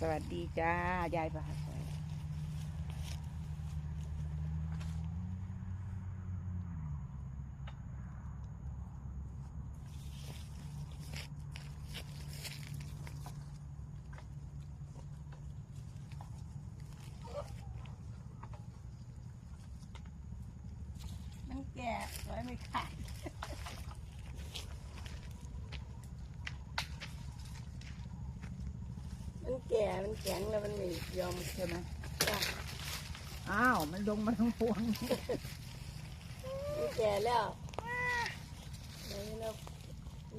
สวัสดีจ้ายายพาไปมันแก่ไว้ไม่ขาด มันแก่มันแข็งแล้วมันไม่ยอมใช่ไหมจ้ะอ้าว มันลงมาทั้งพวงมันแก่แล้วไหนเรา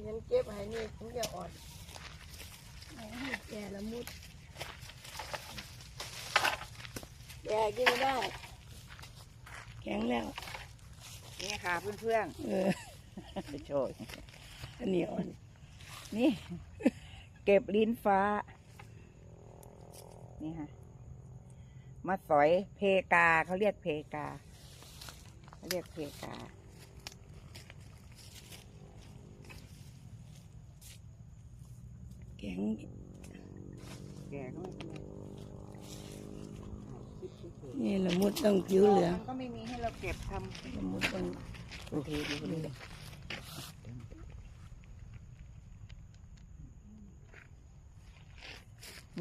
ฉันเก็บให้นี่ผมจะอ่อนไหนให้แก่ละมุดแก่กินไม่ได้ แข็งแล้ว นี่ค่ะเพื่อนเออๆโชยอันนี้อ่อน นี่ เก็บลิ้นฟ้า นี่ค่ะ มาสอยเพกาเขาเรียกเพกาเขาเรียกเพกาแข็งแกก็ไม่เป็นไรคิดเฉยนี่ละมุดต้องผิวๆเหลืองมันก็ไม่มีให้เราเก็บทำละมุดต้องโอเคดีเลย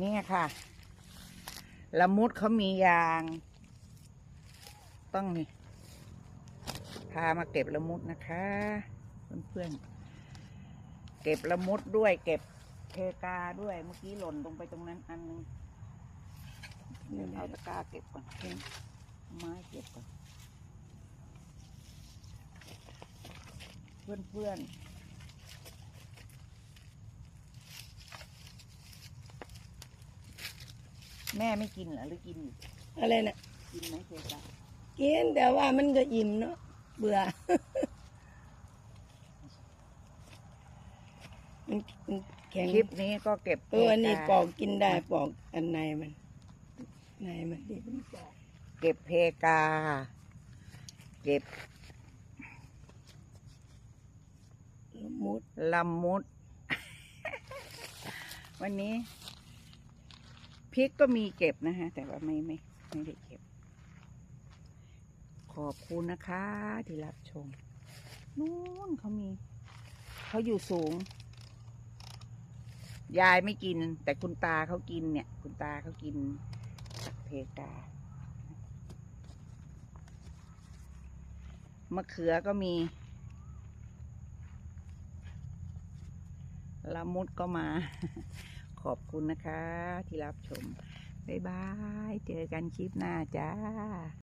นี่ค่ะ ละมุดเขามียาง ต้องนี่พามาเก็บละมุดนะคะ เพื่อนๆ เก็บละมุดด้วย เก็บเพกาด้วย เมื่อกี้หล่นลงไปตรงนั้นอันนึงเดี๋ยวเอาตะกร้าเก็บก่อนเอาไม้เก็บก่อน เพื่อนเพื่อนๆ แม่ไม่กินเหรอหรือกินอยู่อะไรนะกินไหมเคกากินแต่ว่ามันก็อิ่มเนาะเบื่อ มันมันแข็งคลิปนี้ก็เก็บเอออันนี้เพกาปอกกินได้ปอกอันในมันในมันดิมันปอกเก็บเพกา เก็บละมุดละมุด วันนี้พ ริกก็มีเก็บนะฮะแต่ว่าไม่ไม่ไม่ได้เก็บ ขอบคุณนะคะ ที่รับชม นู้นเขามี เขาอยู่สูง ยายไม่กิน แต่คุณตาเขากินเนี่ย คุณตาเขากินเพกามะเขือก็มี ละมุดก็มา อบคุณนะคะ ที่รับชม บ๊ายบาย เจอกันคลิปหน้าจ้า